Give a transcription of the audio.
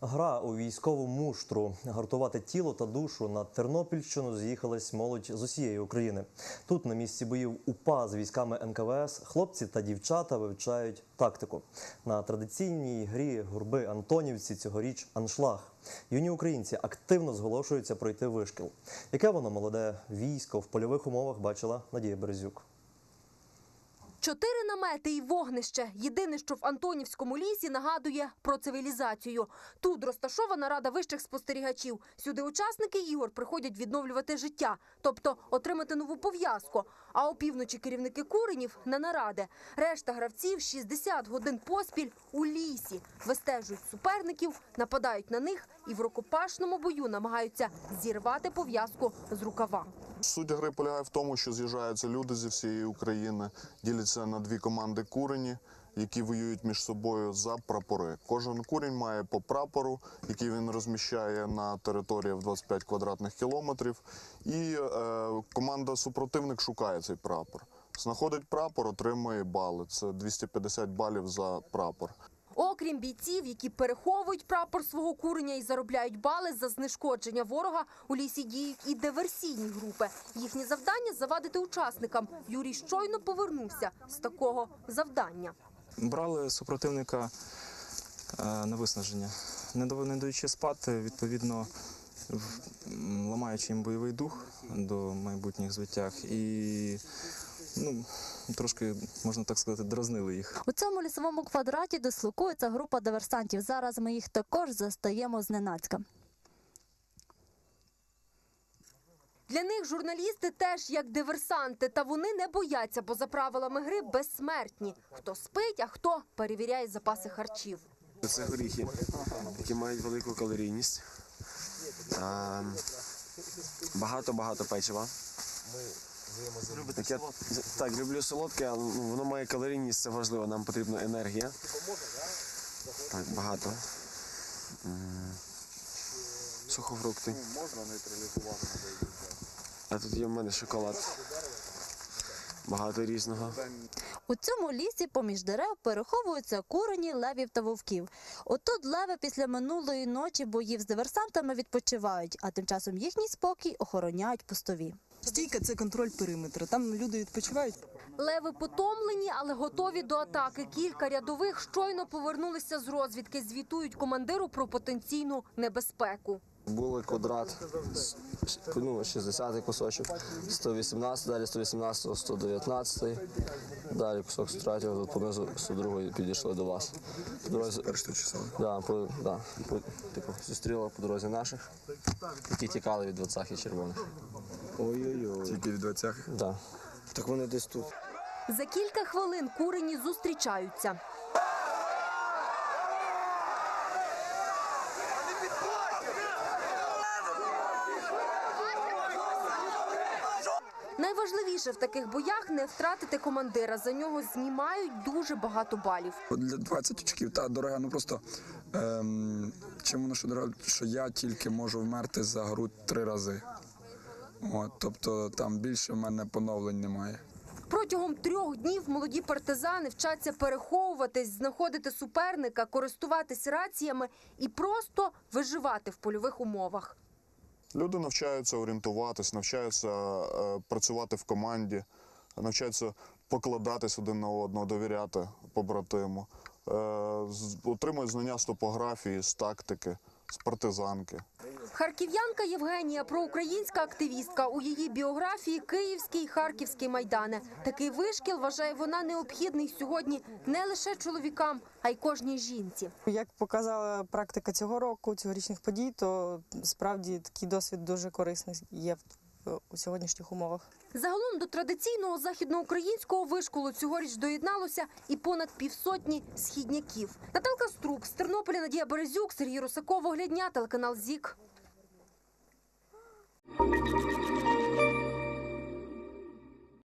Гра у військову муштру гартувати тіло та душу на Тернопільщину з'їхалась молодь з усієї України. Тут на місці боїв УПА з військами НКВС хлопці та дівчата вивчають тактику. На традиційній грі гурби Антонівці цьогоріч аншлаг. Юні українці активно зголошуються пройти вишкіл. Яке воно молоде військо в польових умовах бачила Надія Березюк. Чотири намети і вогнище. Єдине, що в Антонівському лісі нагадує про цивілізацію. Тут розташована рада вищих спостерігачів. Сюди учасники ігор приходять відновлювати життя, тобто отримати нову пов'язку. А опівночі керівники куренів на наради. Решта гравців 60 годин поспіль у лісі. Вистежують суперників, нападають на них і в рукопашному бою намагаються зірвати пов'язку з рукава. Суть гри полягає в тому, що з'їжджаються люди зі всієї України, діляться на дві команди курені, які воюють між собою за прапори. Кожен курінь має по прапору, який він розміщає на території в 25 квадратних кілометрів. І е, команда супротивник шукає цей прапор. Знаходить прапор, отримує бали. Це 250 балів за прапор. Окрім бійців, які переховують прапор свого куреня і заробляють бали за знешкодження ворога, у лісі діють і диверсійні групи. Їхнє завдання завадити учасникам. Юрій щойно повернувся з такого завдання. брали супротивника е, на виснаження, не даючи спати, відповідно ламаючи їм бойовий дух до майбутніх звитяг і ну, трошки, можна так сказати, дразнили їх. У цьому лісовому квадраті дислокується група диверсантів. Зараз ми їх також застаємо зненацька. Для них журналісти теж як диверсанти, та вони не бояться, бо за правилами гри безсмертні. Хто спить, а хто перевіряє запаси харчів. Це горіхи, які мають велику калорійність. Багато-багато печива. Так, я, так, люблю солодке, але ну, воно має калорійність, це важливо, нам потрібна енергія. Так, багато. Сухофрукти. Можна нейтралізувати. А тут є в мене шоколад. Багато різного. У цьому лісі поміж дерев переховуються курені, левів та вовків. Отут леви після минулої ночі боїв з диверсантами відпочивають, а тим часом їхній спокій охороняють пустові. Стійка це контроль периметра. Там люди відпочивають. Леви потомлені, але готові до атаки. Кілька рядових щойно повернулися з розвідки. Звітують командиру про потенційну небезпеку. Були квадрат, ну, 60 кусочок, 118, далі 118, 119, далі кусок 103, тут понизу 102 підійшли до вас. По дорозі, да, по, да, по, типу, зустріли по дорозі наших, які тікали від двадцях і червоних. Ой-ой-ой. Тільки від 20 Да. Так вони десь тут. За кілька хвилин курені зустрічаються. Найважливіше в таких боях не втратити командира. За нього знімають дуже багато балів. Для 20 очків та дорога, ну просто ем, чим воно що дорога, що я тільки можу вмерти за гру три рази. От, тобто там більше в мене поновлень немає. Протягом трьох днів молоді партизани вчаться переховуватись, знаходити суперника, користуватись раціями і просто виживати в польових умовах. Люди навчаються орієнтуватись, навчаються е, працювати в команді, навчаються покладатись один на одного, довіряти побратиму, е, отримують знання з топографії, з тактики, з партизанки. Харків'янка Євгенія проукраїнська активістка. У її біографії Київський і Харківський майдани. Такий вишкіл вважає вона необхідний сьогодні не лише чоловікам, а й кожній жінці. Як показала практика цього року, цьогорічних подій, то справді такий досвід дуже корисний є у сьогоднішніх умовах. Загалом до традиційного західноукраїнського вишколу цьогоріч доєдналося і понад півсотні східняків. Наталка Струк з Тернополя, Надія Березюк, Сергій Русаков, Оглядня, телеканал ЗІК. Thank you.